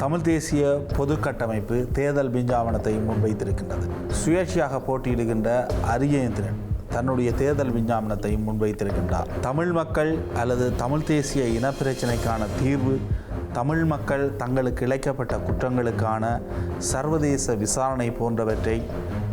தமிழ் தேசிய பொது கட்டமைப்பு தேர்தல் விஞ்ஞாபனத்தை முன்வைத்திருக்கின்றது. சுயேட்சையாக போட்டியிடுகின்ற அரியேந்திரன் தன்னுடைய தேர்தல் விஞ்ஞாபனத்தை முன்வைத்திருக்கின்றார். தமிழ் மக்கள் அல்லது தமிழ் தேசிய இனப்பிரச்சினைக்கான தீர்வு தமிழ் மக்கள் தங்களுக்கு இழைக்கப்பட்ட குற்றங்களுக்கான சர்வதேச விசாரணை போன்றவற்றை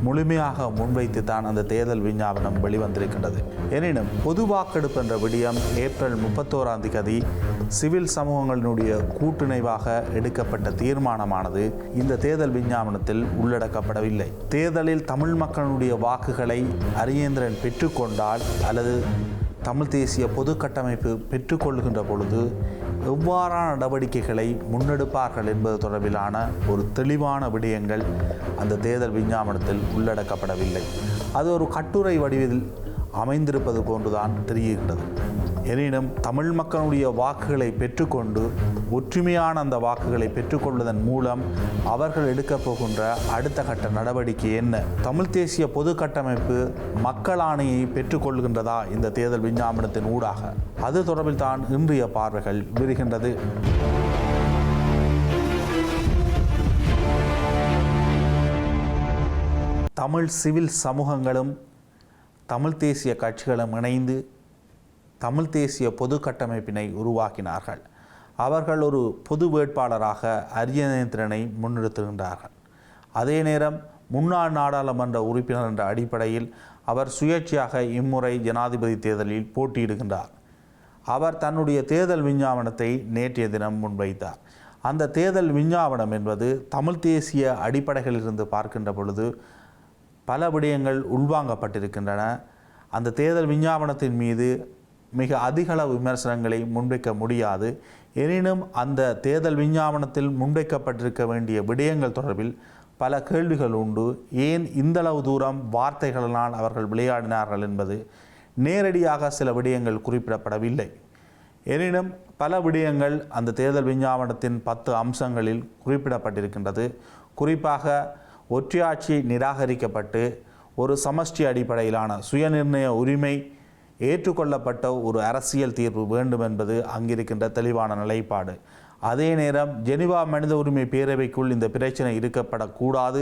முழுமையாக முன்வைத்து தான் அந்த தேர்தல் விஞ்ஞாபனம் வெளிவந்திருக்கின்றது. எனினும் பொது வாக்கெடுப்பு என்ற விடயம் ஏப்ரல் முப்பத்தோராம் தேதி சிவில் சமூகங்களினுடைய கூட்டிணைவாக எடுக்கப்பட்ட தீர்மானமானது இந்த தேர்தல் விஞ்ஞாபனத்தில் உள்ளடக்கப்படவில்லை. தேர்தலில் தமிழ் மக்களுடைய வாக்குகளை அரியேந்திரன் பெற்றுக்கொண்டால் அல்லது தமிழ் தேசிய பொது கட்டமைப்பு பெற்றுக்கொள்கின்ற பொழுது எவ்வாறான நடவடிக்கைகளை முன்னெடுப்பார்கள் என்பது தொடர்பிலான ஒரு தெளிவான விடயங்கள் அந்த தேர்தல் விஞ்ஞாபனத்தில் உள்ளடக்கப்படவில்லை. அது ஒரு கட்டுரை வடிவில் அமைந்திருப்பது போன்றுதான் தெரிகின்றது. எனினும் தமிழ் மக்களுடைய வாக்குகளை பெற்றுக்கொண்டு ஒற்றுமையான அந்த வாக்குகளை பெற்றுக்கொள்வதன் மூலம் அவர்கள் எடுக்கப் போகின்ற அடுத்த கட்ட நடவடிக்கை என்ன? தமிழ் தேசிய பொது கட்டமைப்பு மக்கள் ஆணையை பெற்றுக்கொள்கின்றதா? இந்த தேர்தல் விஞ்ஞாபனத்தின் ஊடாக. அது தொடர்பில் தான் இன்றைய பார்வைகள் விரிகின்றது. தமிழ் சிவில் சமூகங்களும் தமிழ் தேசிய கட்சிகளும் இணைந்து தமிழ் தேசிய பொது கட்டமைப்பினை உருவாக்கினார்கள். அவர்கள் ஒரு பொது வேட்பாளராக அரியநேந்திரனை முன்னிறுத்துகின்றார்கள். அதே நேரம் முன்னாள் நாடாளுமன்ற உறுப்பினர் என்ற அடிப்படையில் அவர் சுயேட்சையாக இம்முறை ஜனாதிபதி தேர்தலில் போட்டியிடுகின்றார். அவர் தன்னுடைய தேர்தல் விஞ்ஞாபனத்தை நேற்றைய தினம் முன்வைத்தார். அந்த தேர்தல் விஞ்ஞாபனம் என்பது தமிழ் தேசிய அடிப்படைகளிலிருந்து பார்க்கின்ற பொழுது பல விடயங்கள் உள்வாங்கப்பட்டிருக்கின்றன. அந்த தேர்தல் விஞ்ஞாபனத்தின் மீது மிக அதிகளவு விமர்சனங்களை முன்வைக்க முடியாது. எனினும் அந்த தேர்தல் விஞ்ஞாபனத்தில் முன்வைக்கப்பட்டிருக்க வேண்டிய விடயங்கள் தொடர்பில் பல கேள்விகள் உண்டு. ஏன் இந்தளவு தூரம் வார்த்தைகளினால் அவர்கள் விளையாடினார்கள் என்பது நேரடியாக சில விடயங்கள் குறிப்பிடப்படவில்லை. எனினும் பல விடயங்கள் அந்த தேர்தல் விஞ்ஞாபனத்தின் பத்து அம்சங்களில் குறிப்பிடப்பட்டிருக்கின்றது. குறிப்பாக ஒற்றையாட்சி நிராகரிக்கப்பட்டு ஒரு சமஷ்டி அடிப்படையிலான சுயநிர்ணய உரிமை ஏற்றுக்கொள்ளப்பட்ட ஒரு அரசியல் தீர்வு வேண்டும் என்பது அங்கிருக்கின்ற தெளிவான நிலைப்பாடு. அதே நேரம் ஜெனிவா மனித உரிமை பேரவைக்குள் இந்த பிரச்சனை இருக்கப்படக்கூடாது.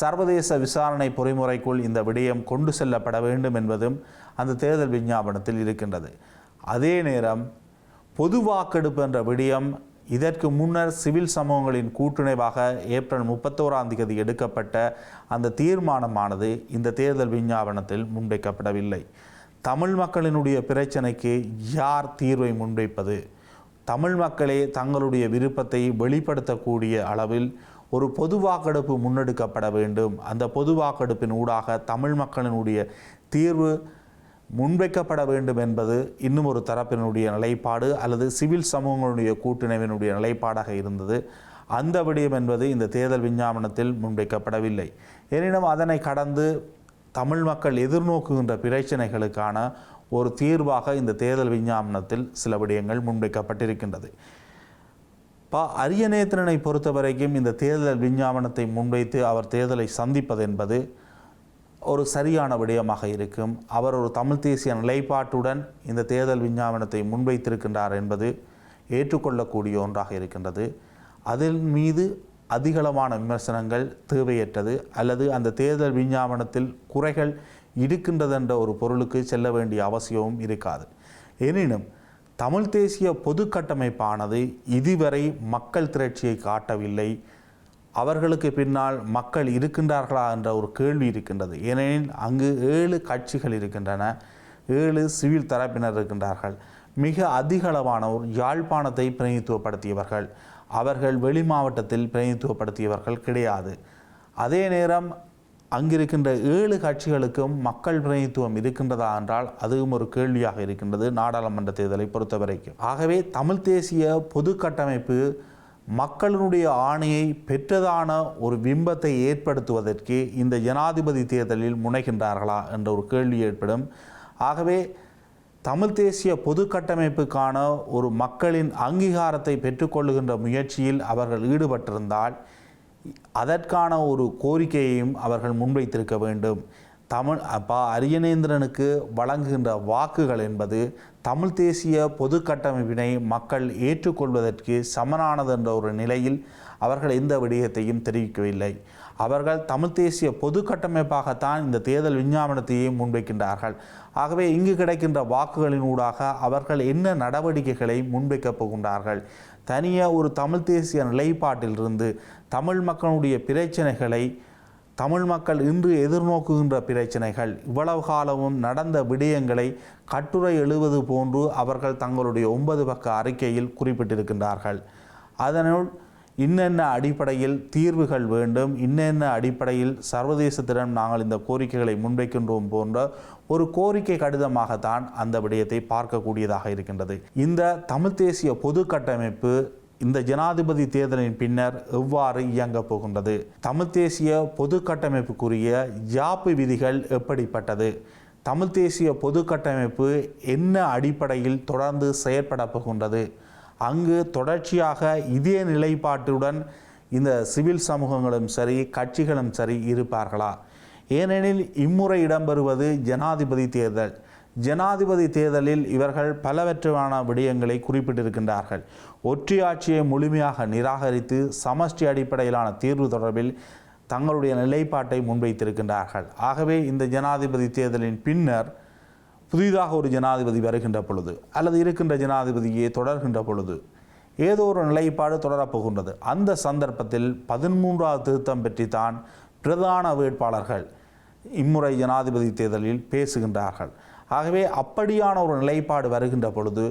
சர்வதேச விசாரணை பொறிமுறைக்குள் இந்த விடயம் கொண்டு செல்லப்பட வேண்டும் என்பதும் அந்த தேர்தல் விஞ்ஞாபனத்தில் இருக்கின்றது. அதே நேரம் பொது வாக்கெடுப்பு என்ற விடயம் இதற்கு முன்னர் சிவில் சமூகங்களின் கூட்டுணைவாக ஏப்ரல் முப்பத்தோராம் தேதி எடுக்கப்பட்ட அந்த தீர்மானமானது இந்த தேர்தல் விஞ்ஞாபனத்தில் முன்வைக்கப்படவில்லை. தமிழ் மக்களினுடைய பிரச்சனைக்கு யார் தீர்வை முன்வைப்பது? தமிழ் மக்களே தங்களுடைய விருப்பத்தை வெளிப்படுத்தக்கூடிய அளவில் ஒரு பொது வாக்கெடுப்பு முன்னெடுக்கப்பட வேண்டும். அந்த பொது வாக்கெடுப்பின் ஊடாக தமிழ் மக்களினுடைய தீர்வு முன்வைக்கப்பட வேண்டும் என்பது இன்னும் ஒரு தரப்பினுடைய நிலைப்பாடு அல்லது சிவில் சமூகங்களுடைய கூட்டிணைவினுடைய நிலைப்பாடாக இருந்தது. அந்த விடயம் என்பது இந்த தேர்தல் விஞ்ஞாபனத்தில் முன்வைக்கப்படவில்லை. எனினும் அதனை கடந்து தமிழ் மக்கள் எதிர்நோக்குகின்ற பிரச்சனைகளுக்கான ஒரு தீர்வாக இந்த தேர்தல் விஞ்ஞாபனத்தில் சில விடயங்கள் முன்வைக்கப்பட்டிருக்கின்றது. பா அரியநேத்திரனை பொறுத்தவரைக்கும் இந்த தேர்தல் விஞ்ஞாபனத்தை முன்வைத்து அவர் தேர்தலை சந்திப்பது என்பது ஒரு சரியான விடயமாக இருக்கும். அவர் ஒரு தமிழ் தேசிய நிலைப்பாட்டுடன் இந்த தேர்தல் விஞ்ஞாபனத்தை முன்வைத்திருக்கின்றார் என்பது ஏற்றுக்கொள்ளக்கூடிய ஒன்றாக இருக்கின்றது. அதன் மீது அதிகளவான விமர்சனங்கள் தேவையற்றது அல்லது அந்த தேர்தல் விஞ்ஞாபனத்தில் குறைகள் இருக்கின்றது என்ற ஒரு பொருளுக்கு செல்ல வேண்டிய அவசியமும் இருக்காது. எனினும் தமிழ் தேசிய பொது கட்டமைப்பானது இதுவரை மக்கள் திரட்சியை காட்டவில்லை. அவர்களுக்கு பின்னால் மக்கள் இருக்கின்றார்களா என்ற ஒரு கேள்வி இருக்கின்றது. ஏனெனில் அங்கு ஏழு கட்சிகள் இருக்கின்றன ஏழு சிவில் தரப்பினர் இருக்கின்றார்கள். மிக அதிகளவானோர் யாழ்ப்பாணத்தை பிரதிநிதித்துவப்படுத்தியவர்கள். அவர்கள் வெளி மாவட்டத்தில் பிரதிநிதித்துவப்படுத்தியவர்கள் கிடையாது. அதே நேரம் அங்கிருக்கின்ற ஏழு கட்சிகளுக்கும் மக்கள் பிரதிநிதித்துவம் இருக்கின்றதா என்றால் அதுவும் ஒரு கேள்வியாக இருக்கின்றது நாடாளுமன்ற தேர்தலை பொறுத்தவரைக்கும். ஆகவே தமிழ் தேசிய பொது கட்டமைப்பு மக்களினுடைய ஆணையை பெற்றதான ஒரு பிம்பத்தை ஏற்படுத்துவதற்கு இந்த ஜனாதிபதி தேர்தலில் முனைகின்றார்களா என்ற ஒரு கேள்வி ஏற்படும். ஆகவே தமிழ் தேசிய பொது கட்டமைப்புக்கான ஒரு மக்களின் அங்கீகாரத்தை பெற்றுக்கொள்ளுகின்ற முயற்சியில் அவர்கள் ஈடுபட்டிருந்தால் அதற்கான ஒரு கோரிக்கையையும் அவர்கள் முன்வைத்திருக்க வேண்டும். தமிழ் அப்பா அரியநேந்திரனுக்கு வழங்குகின்ற வாக்குகள் என்பது தமிழ் தேசிய பொது கட்டமைப்பினை மக்கள் ஏற்றுக்கொள்வதற்கு சமனானது என்ற ஒரு நிலையில் அவர்கள் எந்த விடயத்தையும் தெரிவிக்கவில்லை. அவர்கள் தமிழ் தேசிய பொது கட்டமைப்பாகத்தான் இந்த தேர்தல் விஞ்ஞாபனத்தையே முன்வைக்கின்றார்கள். ஆகவே இங்கு கிடைக்கின்ற வாக்குகளின் ஊடாக அவர்கள் என்ன நடவடிக்கைகளை முன்வைக்கப் போகின்றார்கள்? தனியாக ஒரு தமிழ் தேசிய நிலைப்பாட்டிலிருந்து தமிழ் மக்களுடைய பிரச்சனைகளை தமிழ் மக்கள் இன்று எதிர்நோக்குகின்ற பிரச்சனைகள். இவ்வளவு காலமும் நடந்த விடயங்களை கட்டுரை எழுவது போன்று அவர்கள் தங்களுடைய ஒன்பது பக்க அறிக்கையில் குறிப்பிட்டிருக்கின்றார்கள். அதனுள் இன்னென்ன அடிப்படையில் தீர்வுகள் வேண்டும் இன்னென்ன அடிப்படையில் சர்வதேசத்திடம் நாங்கள் இந்த கோரிக்கைகளை முன்வைக்கின்றோம் போன்ற ஒரு கோரிக்கை கடிதமாகத்தான் அந்த விடயத்தை பார்க்கக்கூடியதாக இருக்கின்றது. இந்த தமிழ் தேசிய பொது கட்டமைப்பு இந்த ஜனாதிபதி தேர்தலின் பின்னர் எவ்வாறு இயங்கப் போகின்றது? தமிழ் தேசிய பொது கட்டமைப்புக்குரிய ஜாப்பு விதிகள் எப்படிப்பட்டது? தமிழ் தேசிய பொது கட்டமைப்பு என்ன அடிப்படையில் தொடர்ந்து செயற்பட போகின்றது? அங்கு தொடர்ச்சியாக இதே நிலைப்பாட்டுடன் இந்த சிவில் சமூகங்களும் சரி கட்சிகளும் சரி இருப்பார்களா? ஏனெனில் இம்முறை இடம்பெறுவது ஜனாதிபதி தேர்தல். ஜனாதிபதி தேர்தலில் இவர்கள் பலவற்றான விடயங்களை குறிப்பிட்டிருக்கின்றார்கள். ஒற்றையாட்சியை முழுமையாக நிராகரித்து சமஷ்டி அடிப்படையிலான தீர்வு தொடர்பில் தங்களுடைய நிலைப்பாட்டை முன்வைத்திருக்கின்றார்கள். ஆகவே இந்த ஜனாதிபதி தேர்தலின் பின்னர் புதிதாக ஒரு ஜனாதிபதி வருகின்ற பொழுது அல்லது இருக்கின்ற ஜனாதிபதியே தொடர்கின்ற பொழுது ஏதோ ஒரு நிலைப்பாடு தொடரப்போகின்றது அந்த சந்தர்ப்பத்தில் பதிமூன்றாவது திருத்தம் பற்றி தான் பிரதான வேட்பாளர்கள் இம்முறை ஜனாதிபதி தேர்தலில் பேசுகின்றார்கள். ஆகவே அப்படியான ஒரு நிலைப்பாடு வருகின்ற பொழுது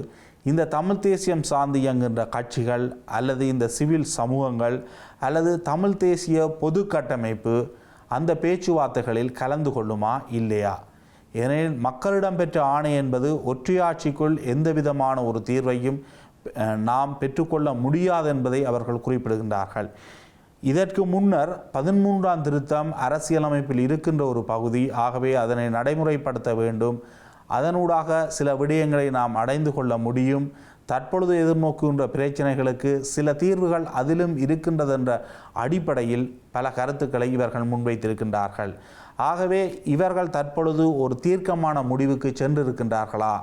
இந்த தமிழ் தேசியம் சார்ந்து இயங்குகின்ற கட்சிகள் அல்லது இந்த சிவில் சமூகங்கள் அல்லது தமிழ் தேசிய பொது கட்டமைப்பு அந்த பேச்சுவார்த்தைகளில் கலந்து கொள்ளுமா இல்லையா? ஏனெனில் மக்களிடம் பெற்ற ஆணை என்பது ஒற்றையாட்சிக்குள் எந்த விதமான ஒரு தீர்வையும் நாம் பெற்றுக்கொள்ள முடியாது என்பதை அவர்கள் குறிப்பிடுகின்றார்கள். இதற்கு முன்னர் பதிமூன்றாம் திருத்தம் அரசியலமைப்பில் இருக்கின்ற ஒரு பகுதி ஆகவே அதனை நடைமுறைப்படுத்த வேண்டும். அதனூடாக சில விடயங்களை நாம் அடைந்து கொள்ள முடியும். தற்பொழுது எதிர்நோக்குகின்ற பிரச்சனைகளுக்கு சில தீர்வுகள் அதிலும் இருக்கின்றது என்ற அடிப்படையில் பல கருத்துக்களை இவர்கள் முன்வைத்திருக்கின்றார்கள். ஆகவே இவர்கள் தற்பொழுது ஒரு தீர்க்கமான முடிவுக்கு சென்றிருக்கின்றார்களா?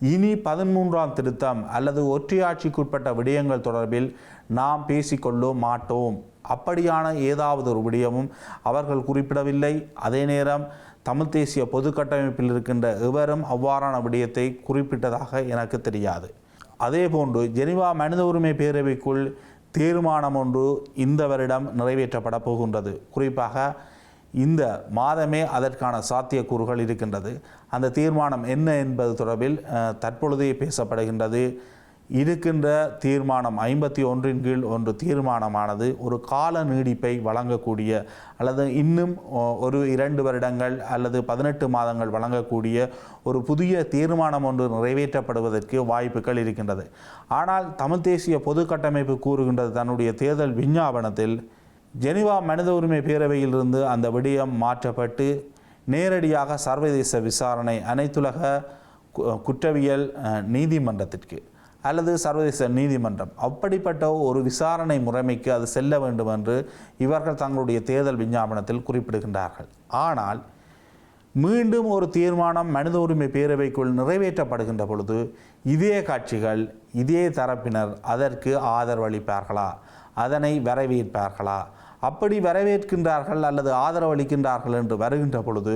இனி பதிமூன்றாம் திருத்தம் அல்லது ஒற்றையாட்சிக்குட்பட்ட விடயங்கள் தொடர்பில் நாம் பேசிக்கொள்ள மாட்டோம். அப்படியான ஏதாவது ஒரு விடயமும் அவர்கள் குறிப்பிடவில்லை. அதே நேரம் தமிழ் தேசிய பொது கட்டமைப்பில் இருக்கின்ற எவரும் அவ்வாறான விடயத்தை குறிப்பிட்டதாக எனக்கு தெரியாது. அதேபோன்று ஜெனிவா மனித உரிமை பேரவைக்குள் தீர்மானம் ஒன்று இந்த வருடம் நிறைவேற்றப்பட போகின்றது. குறிப்பாக இந்த மாதமே அதற்கான சாத்தியக்கூறுகள் இருக்கின்றது. அந்த தீர்மானம் என்ன என்பது தொடர்பில் தற்பொழுதே பேசப்படுகின்றது. இருக்கின்ற தீர்மானம் ஐம்பத்தி ஒன்றின் கீழ் ஒன்று தீர்மானமானது ஒரு கால நீடிப்பை வழங்கக்கூடிய அல்லது இன்னும் ஒரு இரண்டு வருடங்கள் அல்லது பதினெட்டு மாதங்கள் வழங்கக்கூடிய ஒரு புதிய தீர்மானம் ஒன்று நிறைவேற்றப்படுவதற்கு வாய்ப்புகள் இருக்கின்றது. ஆனால் தமிழ் தேசிய பொது கட்டமைப்பு கூறுகின்றது தன்னுடைய தேர்தல் விஞ்ஞாபனத்தில் ஜெனிவா மனித உரிமை பேரவையிலிருந்து அந்த விடயம் மாற்றப்பட்டு நேரடியாக சர்வதேச விசாரணை அனைத்துலக கு- குற்றவியல் நீதிமன்றத்திற்கு அல்லது சர்வதேச நீதிமன்றம். அப்படிப்பட்ட ஒரு விசாரணை முறைமைக்கு அது செல்ல வேண்டும் என்று இவர்கள் தங்களுடைய தேர்தல் விஞ்ஞாபனத்தில் குறிப்பிடுகின்றார்கள். ஆனால் மீண்டும் ஒரு தீர்மானம் மனித உரிமை பேரவைக்குள் நிறைவேற்றப்படுகின்ற பொழுது இதே கட்சிகள் இதே தரப்பினர் அதற்கு ஆதரவளிப்பார்களா அதனை வரவேற்பார்களா? அப்படி வரவேற்கின்றார்கள் அல்லது ஆதரவளிக்கின்றார்கள் என்று வருகின்ற பொழுது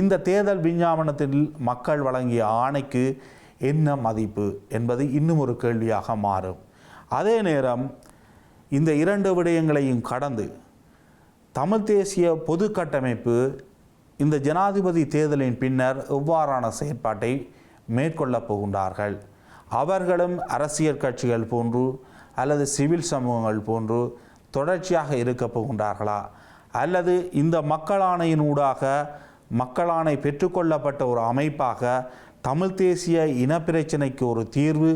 இந்த தேர்தல் விஞ்ஞாபனத்தில் மக்கள் வழங்கிய ஆணைக்கு என்ன மதிப்பு என்பது இன்னும் ஒரு கேள்வியாக மாறும். அதே நேரம் இந்த இரண்டு விடயங்களையும் கடந்து தமிழ் தேசிய பொது கட்டமைப்பு இந்த ஜனாதிபதி தேர்தலின் பின்னர் எவ்வாறான செயற்பாட்டை மேற்கொள்ளப் போகின்றார்கள்? அவர்களும் அரசியல் கட்சிகள் போன்று அல்லது சிவில் சமூகங்கள் போன்று தொடர்ச்சியாக இருக்கப் போகின்றார்களா? அல்லது இந்த மக்களாணையினூடாக மக்களாணை பெற்றுக்கொள்ளப்பட்ட ஒரு அமைப்பாக தமிழ் தேசிய இனப்பிரச்சினைக்கு ஒரு தீர்வு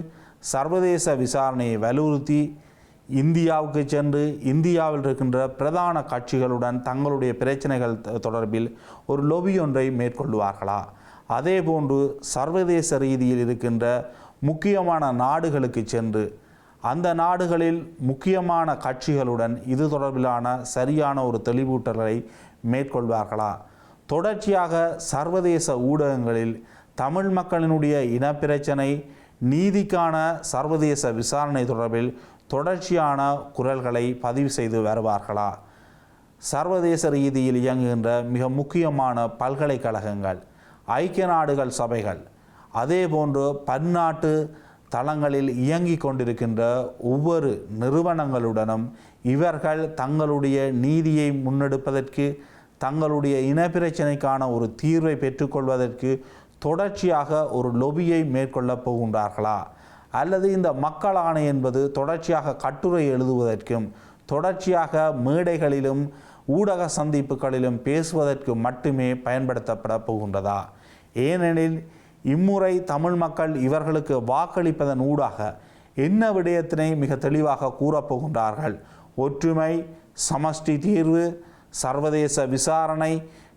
சர்வதேச விசாரணையை வலியுறுத்தி இந்தியாவுக்கு சென்று இந்தியாவில் இருக்கின்ற பிரதான கட்சிகளுடன் தங்களுடைய பிரச்சனைகள் தொடர்பில் ஒரு லொபி ஒன்றை மேற்கொள்வார்களா? அதேபோன்று சர்வதேச ரீதியில் இருக்கின்ற முக்கியமான நாடுகளுக்கு சென்று அந்த நாடுகளில் முக்கியமான கட்சிகளுடன் இது தொடர்பிலான சரியான ஒரு தெளிவூட்டலை மேற்கொள்வார்களா? தொடர்ச்சியாக சர்வதேச ஊடகங்களில் தமிழ் மக்களினுடைய இனப்பிரச்சனை நீதிக்கான சர்வதேச விசாரணை தொடர்பில் தொடர்ச்சியான குரல்களை பதிவு செய்து வருவார்களா? சர்வதேச ரீதியில் இயங்குகின்ற மிக முக்கியமான பல்கலைக்கழகங்கள் ஐக்கிய நாடுகள் சபைகள் அதேபோன்று பன்னாட்டு தளங்களில் இயங்கிக் கொண்டிருக்கின்ற ஒவ்வொரு நிறுவனங்களுடனும் இவர்கள் தங்களுடைய நீதியை முன்னெடுப்பதற்கு தங்களுடைய இனப்பிரச்சனைக்கான ஒரு தீர்வை பெற்றுக்கொள்வதற்கு தொடர்ச்சியாக ஒரு லொபியை மேற்கொள்ளப் போகின்றார்களா? அல்லது இந்த மக்கள் ஆணை என்பது தொடர்ச்சியாக கட்டுரை எழுதுவதற்கும் தொடர்ச்சியாக மேடைகளிலும் ஊடக சந்திப்புகளிலும் பேசுவதற்கு மட்டுமே பயன்படுத்தப்பட போகின்றதா? ஏனெனில் இம்முறை தமிழ் மக்கள் இவர்களுக்கு வாக்களிப்பதன் ஊடாக என்ன விடயத்தினை மிக தெளிவாக கூறப்போகின்றார்கள் ஒற்றுமை சமஷ்டி தீர்வு சர்வதேச விசாரணை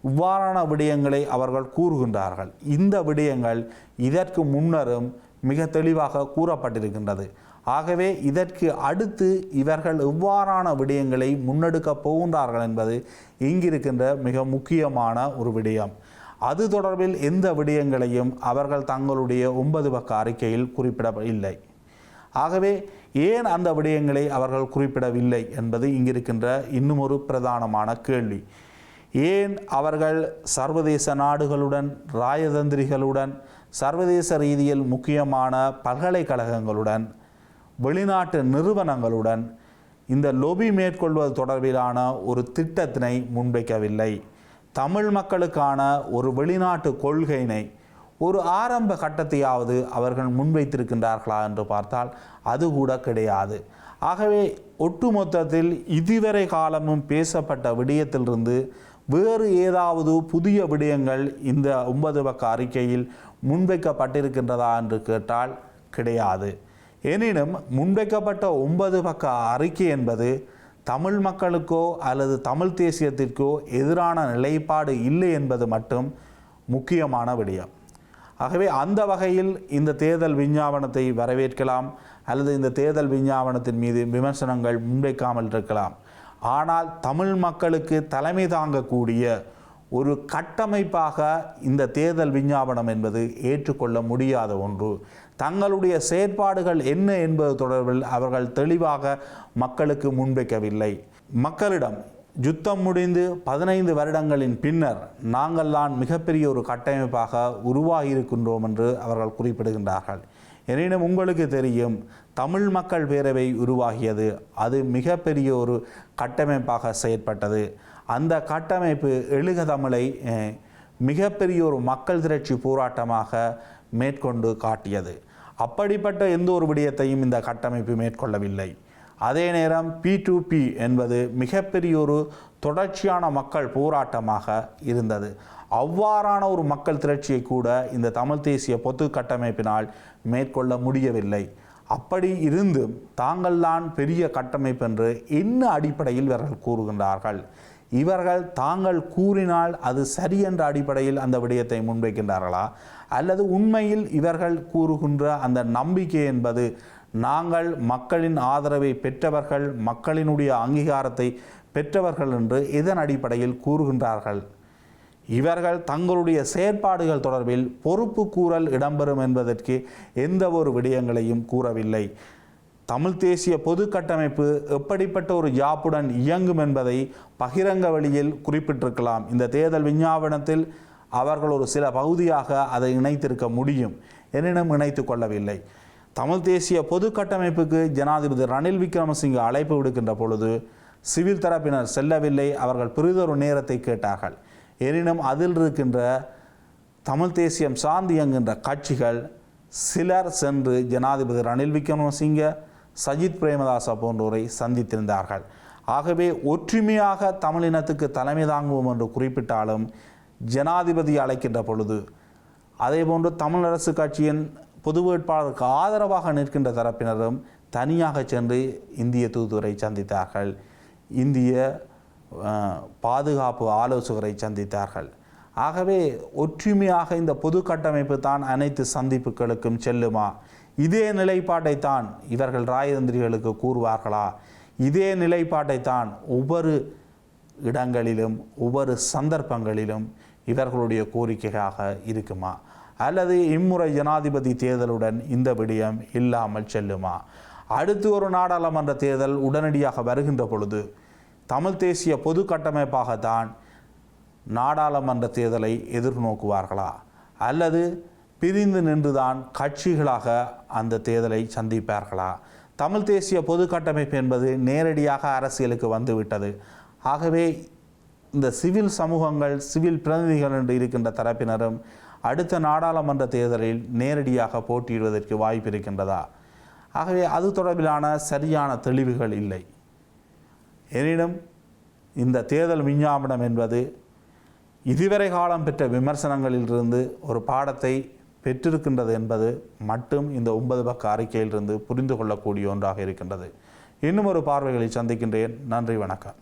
இவ்வாறான விடயங்களை அவர்கள் கூறுகின்றார்கள். இந்த விடயங்கள் இதற்கு முன்னரும் மிக தெளிவாக கூறப்பட்டிருக்கின்றது. ஆகவே இதற்கு அடுத்து இவர்கள் எவ்வாறான விடயங்களை முன்னெடுக்கப் போகின்றார்கள் என்பது இங்கிருக்கின்ற மிக முக்கியமான ஒரு விடயம். அது தொடர்பில் எந்த விடயங்களையும் அவர்கள் தங்களுடைய ஒன்பது பக்க அறிக்கையில் குறிப்பிடவில்லை. ஆகவே ஏன் அந்த விடயங்களை அவர்கள் குறிப்பிடவில்லை என்பது இங்கிருக்கின்ற இன்னுமொரு பிரதானமான கேள்வி. ஏன் அவர்கள் சர்வதேச நாடுகளுடன் ராயதந்திரிகளுடன் சர்வதேச ரீதியில் முக்கியமான பல்கலைக்கழகங்களுடன் வெளிநாட்டு நிறுவனங்களுடன் இந்த லொபி மேற்கொள்வது தொடர்பிலான ஒரு திட்டத்தினை முன்வைக்கவில்லை. தமிழ் மக்களுக்கான ஒரு வெளிநாட்டு கொள்கையினை ஒரு ஆரம்ப கட்டத்தையாவது அவர்கள் முன்வைத்திருக்கின்றார்களா என்று பார்த்தால் அது கூட கிடையாது. ஆகவே ஒட்டுமொத்தத்தில் இதுவரை காலமும் பேசப்பட்ட விடயத்திலிருந்து வேறு ஏதாவது புதிய விடயங்கள் இந்த ஒன்பது பக்க அறிக்கையில் முன்வைக்கப்பட்டிருக்கின்றதா என்று கேட்டால் கிடையாது. எனினும் முன்வைக்கப்பட்ட ஒன்பது பக்க அறிக்கை என்பது தமிழ் மக்களுக்கோ அல்லது தமிழ் தேசியத்திற்கோ எதிரான நிலைப்பாடு இல்லை என்பது மட்டும் முக்கியமான விடயம். ஆகவே அந்த வகையில் இந்த தேர்தல் விஞ்ஞாபனத்தை வரவேற்கலாம் அல்லது இந்த தேர்தல் விஞ்ஞாபனத்தின் மீது விமர்சனங்கள் முன்வைக்காமல் இருக்கலாம். ஆனால் தமிழ் மக்களுக்கு தலைமை தாங்கக்கூடிய ஒரு கட்டமைப்பாக இந்த தேர்தல் விஞ்ஞாபனம் என்பது ஏற்றுக்கொள்ள முடியாத ஒன்று. தங்களுடைய செயற்பாடுகள் என்ன என்பது தொடர்பில் அவர்கள் தெளிவாக மக்களுக்கு முன்வைக்கவில்லை. மக்களிடம் யுத்தம் முடிந்து பதினைந்து வருடங்களின் பின்னர் நாங்கள் தான் மிகப்பெரிய ஒரு கட்டமைப்பாக உருவாகியிருக்கின்றோம் என்று அவர்கள் குறிப்பிடுகின்றார்கள். எனினும் உங்களுக்கு தெரியும் தமிழ் மக்கள் பேரவை உருவாகியது அது மிகப்பெரிய ஒரு கட்டமைப்பாக செயற்பட்டது. அந்த கட்டமைப்பு எழுக தமிழை மிகப்பெரிய ஒரு மக்கள் திரட்சி போராட்டமாக மேற்கொண்டு காட்டியது. அப்படிப்பட்ட எந்த ஒரு விடயத்தையும் இந்த கட்டமைப்பு மேற்கொள்ளவில்லை. அதே நேரம் பி டு பி என்பது மிகப்பெரிய ஒரு தொடர்ச்சியான மக்கள் போராட்டமாக இருந்தது. அவ்வாறான ஒரு மக்கள் திரட்சியை கூட இந்த தமிழ் தேசிய பொது கட்டமைப்பினால் மேற்கொள்ள முடியவில்லை. அப்படி இருந்தும் தாங்கள்தான் பெரிய கட்டமைப்பு என்று என்ன அடிப்படையில் இவர்கள் கூறுகின்றார்கள்? இவர்கள் தாங்கள் கூறினால் அது சரி என்ற அடிப்படையில் அந்த விடயத்தை முன்வைக்கின்றார்களா? அல்லது உண்மையில் இவர்கள் கூறுகின்ற அந்த நம்பிக்கை என்பது நாங்கள் மக்களின் ஆதரவை பெற்றவர்கள் மக்களினுடைய அங்கீகாரத்தை பெற்றவர்கள் என்று இதன் அடிப்படையில் கூறுகின்றார்கள். இவர்கள் தங்களுடைய செயற்பாடுகள் தொடர்பில் பொறுப்பு கூறல் இடம்பெறும் என்பதற்கு எந்த ஒரு விடயங்களையும் கூறவில்லை. தமிழ் தேசிய பொது கட்டமைப்பு எப்படிப்பட்ட ஒரு யாப்புடன் இயங்கும் என்பதை பகிரங்க வழியில் குறிப்பிட்டிருக்கலாம். இந்த தேர்தல் விஞ்ஞாபனத்தில் அவர்கள் ஒரு சில பகுதியாக அதை இணைத்திருக்க முடியும். எனினும் இணைத்து கொள்ளவில்லை. தமிழ் தேசிய பொது கட்டமைப்புக்கு ஜனாதிபதி ரணில் விக்ரமசிங்க அழைப்பு விடுக்கின்ற பொழுது சிவில் தரப்பினர் செல்லவில்லை. அவர்கள் பிறிதொரு நேரத்தை கேட்டார்கள். எனினும் அதில் இருக்கின்ற தமிழ் தேசியம் சார்ந்து இயங்குகின்ற கட்சிகள் சிலர் சென்று ஜனாதிபதி ரணில் விக்ரமசிங்க சஜித் பிரேமதாசா போன்றோரை சந்தித்திருந்தார்கள். ஆகவே ஒற்றுமையாக தமிழினத்துக்கு தலைமை தாங்குவோம் என்று குறிப்பிட்டாலும் ஜனாதிபதி அழைக்கின்ற பொழுது அதேபோன்று தமிழரசு கட்சியின் பொது வேட்பாளருக்கு ஆதரவாக நிற்கின்ற தரப்பினரும் தனியாக சென்று இந்திய தூதுவரை சந்தித்தார்கள். இந்திய பாதுகாப்பு ஆலோசகரை சந்தித்தார்கள். ஆகவே ஒற்றுமையாக இந்த பொது கட்டமைப்பு தான் அனைத்து சந்திப்புகளுக்கும் செல்லுமா? இதே நிலைப்பாட்டை தான் இவர்கள் ராயதந்திரிகளுக்கு கூறுவார்களா? இதே நிலைப்பாட்டை தான் ஒவ்வொரு இடங்களிலும் ஒவ்வொரு சந்தர்ப்பங்களிலும் இவர்களுடைய கோரிக்கையாக இருக்குமா? அல்லது இம்முறை ஜனாதிபதி தேர்தலுடன் இந்த விடயம் இல்லாமல் செல்லுமா? அடுத்து ஒரு நாடாளுமன்ற தேர்தல் உடனடியாக வருகின்ற பொழுது தமிழ் தேசிய பொது கட்டமைப்பாகத்தான் நாடாளுமன்ற தேர்தலை எதிர்நோக்குவார்களா அல்லது பிரிந்து நின்றுதான் கட்சிகளாக அந்த தேர்தலை சந்திப்பார்களா? தமிழ் தேசிய பொது கட்டமைப்பு என்பது நேரடியாக அரசியலுக்கு வந்துவிட்டது. ஆகவே இந்த சிவில் சமூகங்கள் சிவில் பிரதிநிதிகள் என்று இருக்கின்ற தரப்பினரும் அடுத்த நாடாளுமன்ற தேர்தலில் நேரடியாக போட்டியிடுவதற்கு வாய்ப்பு இருக்கின்றதா? ஆகவே அது தொடர்பிலான சரியான தெளிவுகள் இல்லை. எனினும் இந்த தேர்தல் விஞ்ஞாபனம் என்பது இதுவரை காலம் பெற்ற விமர்சனங்களிலிருந்து ஒரு பாடத்தை பெற்றிருக்கின்றது என்பது மட்டும் இந்த ஒன்பது பக்க அறிக்கையிலிருந்து புரிந்து கொள்ளக்கூடிய ஒன்றாக இருக்கின்றது. இன்னும் ஒரு பார்வைகளை சந்திக்கின்றேன். நன்றி வணக்கம்.